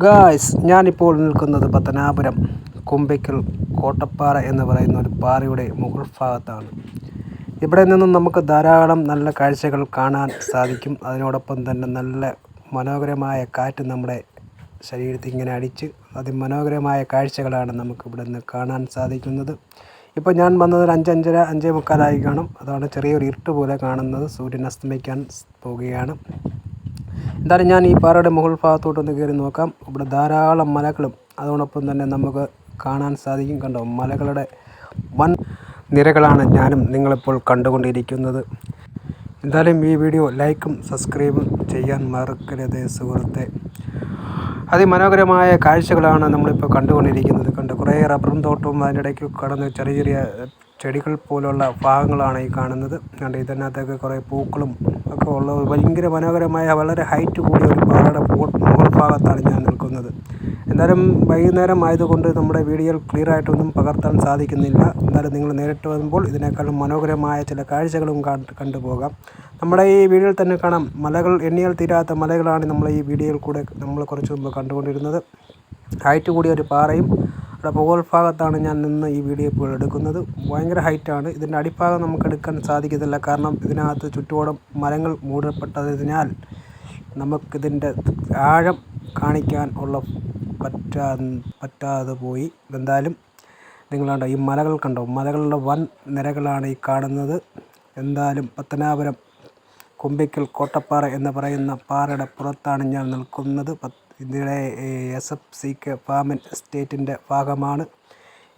Guys ഞാനിപ്പോൾ നിൽക്കുന്നത് പത്തനാപുരം കുമ്പയ്ക്കൽ കോട്ടപ്പാറ എന്ന് പറയുന്ന ഒരു പാറയുടെ മുകൾ ഭാഗത്താണ്. ഇവിടെ നിന്നും നമുക്ക് ധാരാളം നല്ല കാഴ്ചകൾ കാണാൻ സാധിക്കും. അതിനോടൊപ്പം തന്നെ നല്ല മനോഹരമായ കാറ്റ് നമ്മുടെ ശരീരത്തിൽ ഇങ്ങനെ അടിച്ച് അതിമനോഹരമായ കാഴ്ചകളാണ് നമുക്ക് ഇവിടെ നിന്ന് കാണാൻ സാധിക്കുന്നത്. ഇപ്പോൾ ഞാൻ വന്നത് ഒരു അഞ്ചഞ്ചര അഞ്ചേ മുക്കാലായി കാണും. അതാണ് ചെറിയൊരു ഇരുട്ട് പോലെ കാണുന്നത്. സൂര്യൻ അസ്തമിക്കാൻ പോവുകയാണ്. എന്തായാലും ഞാൻ ഈ പാറയുടെ മുകൾ ഭാഗത്തോട്ടൊന്ന് കയറി നോക്കാം. ഇവിടെ ധാരാളം മലകളും അതോടൊപ്പം തന്നെ നമുക്ക് കാണാൻ സാധിക്കും. കണ്ടോ മലകളുടെ വൻ നിരകളാണ് ഞാനും നിങ്ങളിപ്പോൾ കണ്ടുകൊണ്ടിരിക്കുന്നത്. എന്തായാലും ഈ വീഡിയോ ലൈക്കും സബ്സ്ക്രൈബും ചെയ്യാൻ മറക്കരുത് സുഹൃത്തെ. അതിമനോഹരമായ കാഴ്ചകളാണ് നമ്മളിപ്പോൾ കണ്ടുകൊണ്ടിരിക്കുന്നത്. കണ്ട് കുറേ റബ്ബറും തോട്ടവും അതിനിടയ്ക്ക് കടന്ന് ചെറിയ ചെറിയ ചെടികൾ പോലുള്ള ഭാഗങ്ങളാണ് ഈ കാണുന്നത്. കണ്ട് ഇതിനകത്തൊക്കെ കുറേ പൂക്കളും ഒക്കെ ഉള്ള ഭയങ്കര മനോഹരമായ വളരെ ഹൈറ്റ് കൂടിയ ഒരു പാറയുടെ മുകൾ ഭാഗത്താണ് ഞാൻ നിൽക്കുന്നത്. എന്തായാലും വൈകുന്നേരം ആയതുകൊണ്ട് നമ്മുടെ വീഡിയോ ക്ലിയർ ആയിട്ടൊന്നും പകർത്താൻ സാധിക്കുന്നില്ല. എന്തായാലും നിങ്ങൾ നേരിട്ട് വരുമ്പോൾ ഇതിനേക്കാളും മനോഹരമായ ചില കാഴ്ചകളും കണ്ടു പോകാം. നമ്മുടെ ഈ വീഡിയോയിൽ തന്നെ കാണാം. മലകൾ എണ്ണിയാൽ തീരാത്ത മലകളാണ് നമ്മൾ ഈ വീഡിയോയിൽ കൂടെ നമ്മൾ കുറച്ച് മുമ്പ് കണ്ടുകൊണ്ടിരുന്നത്. ഹൈറ്റ് കൂടിയ ഒരു പാറയും അവിടെ മുകൾ ഭാഗത്താണ് ഞാൻ നിന്ന് ഈ വീഡിയോ ഇപ്പോൾ എടുക്കുന്നത്. ഭയങ്കര ഹൈറ്റാണ് ഇതിന്റെ അടിഭാഗം നമുക്ക് എടുക്കാൻ സാധിക്കത്തില്ല. കാരണം ഇതിനകത്ത് ചുറ്റുപാടും മരങ്ങൾ മൂടപ്പെട്ടതിനാൽ നമുക്കിതിന്റെ ആഴം കാണിക്കാൻ ഉള്ള പറ്റാ പറ്റാതെ പോയി. എന്തായാലും നിങ്ങൾ കണ്ടോ ഈ മലകൾ കണ്ടോ? മലകളുടെ വൻ നിരകളാണ് ഈ കാണുന്നത്. എന്തായാലും പത്തനാപുരം കുമ്പിക്കൽ കോട്ടപ്പാറ എന്ന് പറയുന്ന പാറയുടെ പുറത്താണ് ഞാൻ നിൽക്കുന്നത്. ഇതിലെ എസ് എഫ് സി കെ ഫാമിൻ എസ്റ്റേറ്റിന്റെ ഭാഗമാണ്.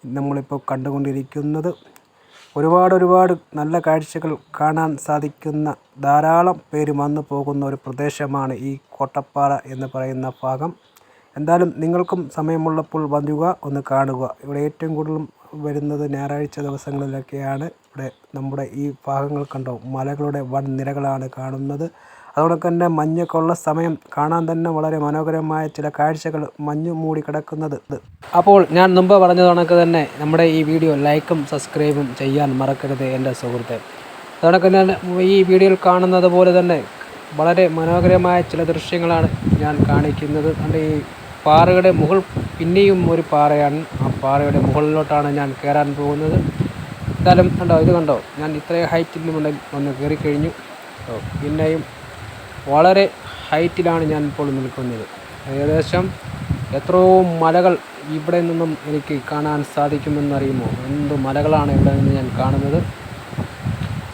നമ്മളിപ്പോൾ കണ്ടുകൊണ്ടിരിക്കുന്നത് ഒരുപാട് ഒരുപാട് നല്ല കാഴ്ചകൾ കാണാൻ സാധിക്കുന്ന ധാരാളം പേര് വന്നു പോകുന്ന ഒരു പ്രദേശമാണ് ഈ കോട്ടപ്പാറ എന്ന് പറയുന്ന ഭാഗം. എന്തായാലും നിങ്ങൾക്കും സമയമുള്ളപ്പോൾ വരിക ഒന്ന് കാണുക. ഇവിടെ ഏറ്റവും കൂടുതലും വരുന്നത് ഞായറാഴ്ച ദിവസങ്ങളിലൊക്കെയാണ്. ഇവിടെ നമ്മുടെ ഈ ഭാഗങ്ങൾ കണ്ടോ? മലകളുടെ വൻ നിരകളാണ് കാണുന്നത്. അതോടൊപ്പം തന്നെ മഞ്ഞൊക്കെ ഉള്ള സമയം കാണാൻ തന്നെ വളരെ മനോഹരമായ ചില കാഴ്ചകൾ മഞ്ഞു മൂടി കിടക്കുന്നത്. അപ്പോൾ ഞാൻ മുമ്പ് പറഞ്ഞത് കണക്ക് തന്നെ നമ്മുടെ ഈ വീഡിയോ ലൈക്കും സബ്സ്ക്രൈബും ചെയ്യാൻ മറക്കരുത് എന്റെ സുഹൃത്തെ. അതോടൊപ്പം തന്നെ ഈ വീഡിയോയിൽ കാണുന്നത് പോലെ തന്നെ വളരെ മനോഹരമായ ചില ദൃശ്യങ്ങളാണ് ഞാൻ കാണിക്കുന്നത്. അതുകൊണ്ട് ഈ പാറയുടെ മുകൾ പിന്നെയും ഒരു പാറയാണ്. ആ പാറയുടെ മുകളിലോട്ടാണ് ഞാൻ കയറാൻ പോകുന്നത്. എന്തായാലും കണ്ടോ ഇത് കണ്ടോ? ഞാൻ ഇത്രയും ഹൈറ്റിൽ നിന്നുണ്ടെങ്കിൽ ഒന്ന് കയറിക്കഴിഞ്ഞു. പിന്നെയും വളരെ ഹൈറ്റിലാണ് ഞാൻ ഇപ്പോൾ നിൽക്കുന്നത്. ഏകദേശം എത്രയോ മലകൾ ഇവിടെ നിന്നും എനിക്ക് കാണാൻ സാധിക്കുമെന്നറിയുമോ? എന്ത് മലകളാണ് ഇവിടെ നിന്ന് ഞാൻ കാണുന്നത്?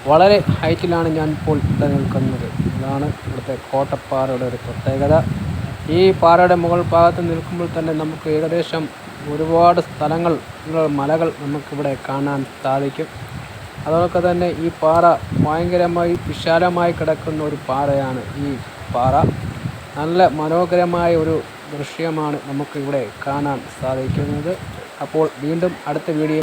വളരെ ഹൈറ്റിലാണ് ഞാൻ ഇപ്പോൾ ഇവിടെ നിൽക്കുന്നത്. ഇതാണ് ഇവിടുത്തെ കോട്ടപ്പാറയുടെ ഒരു പ്രത്യേകത. ഈ പാറയുടെ മുകൾ ഭാഗത്ത് നിൽക്കുമ്പോൾ തന്നെ നമുക്ക് ഏകദേശം ഒരുപാട് സ്ഥലങ്ങൾ മലകൾ നമുക്കിവിടെ കാണാൻ സാധിക്കും. അതോടൊക്കെ തന്നെ ഈ പാറ ഭയങ്കരമായി വിശാലമായി കിടക്കുന്ന ഒരു പാറയാണ് ഈ പാറ. നല്ല മനോഹരമായ ഒരു ദൃശ്യമാണ് നമുക്കിവിടെ കാണാൻ സാധിക്കുന്നത്. അപ്പോൾ വീണ്ടും അടുത്ത വീഡിയോ